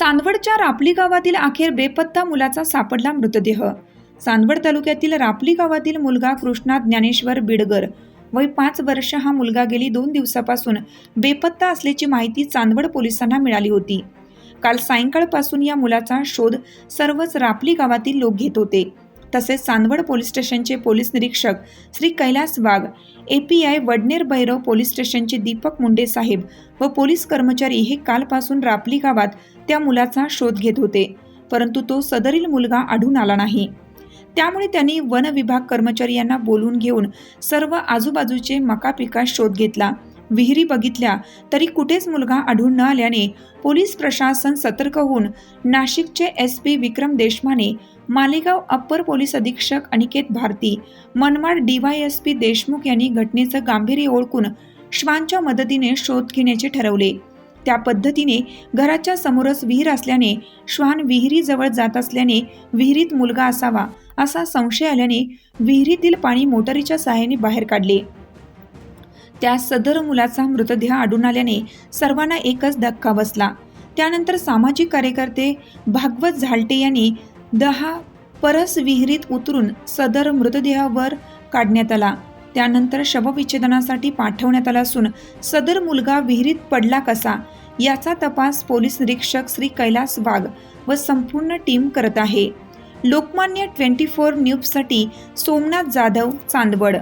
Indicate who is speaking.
Speaker 1: चांदवडच्या रापली गावातील अखेर बेपत्ता मुलाचा सापडला मृतदेह. चांदवड तालुक्यातील रापली गावातील मुलगा कृष्णा ज्ञानेश्वर बिडगर वय पाच वर्ष हा मुलगा गेली दोन दिवसापासून बेपत्ता असल्याची माहिती चांदवड पोलिसांना मिळाली होती. काल सायंकाळपासून या मुलाचा शोध सर्वच रापली गावातील लोक घेत होते. तसेच चांदवड पोलीस स्टेशनचे पोलीस निरीक्षक श्री कैलास वाघ एपीआय वडनेर भैरव पोलीस स्टेशनचे दीपक मुंडे साहेब व पोलीस कर्मचारी हे कालपासून रापली गावात त्या मुलाचा शोध घेत होते. परंतु तो सदरील मुलगा आढळून आला नाही. त्यामुळे त्यांनी वन विभाग कर्मचारी यांना बोलून घेऊन सर्व आजूबाजूचे मका पिका शोध घेतला. विहिरी बघितल्या तरी कुठेच मुलगा आढळून न आल्याने पोलीस प्रशासन सतर्क होऊन नाशिकचे S P Vikram Deshmane Malegaon upper police अधीक्षक अनिकेत भारती मनमाड डीवायएसपी देशमुख यांनी घटनेचं गांभीर्य ओळखून श्वानच्या मदतीने शोध घेण्याचे ठरवले. त्या पद्धतीने घराच्या समोरच विहीर असल्याने श्वान विहिरीजवळ जात असल्याने विहिरीत मुलगा असावा असा संशय आल्याने विहिरीतील पाणी मोटरीच्या सहाय्याने बाहेर काढले. त्या सदर मुलाचा मृतदेह आढळून आल्याने सर्वांना एकच धक्का बसला. त्यानंतर सामाजिक कार्यकर्ते भागवत झालटे यांनी दहा परस विहिरीत उतरून सदर मृतदेहावर काढण्यात आला. त्यानंतर शवविच्छेदनासाठी पाठवण्यात आला असून सदर मुलगा विहिरीत पडला कसा? याचा तपास पोलीस निरीक्षक श्री कैलास वाघ व संपूर्ण टीम करत आहे. लोकमान्य ट्वेंटी फोर न्यूजसाठी सोमनाथ जाधव चांदवड.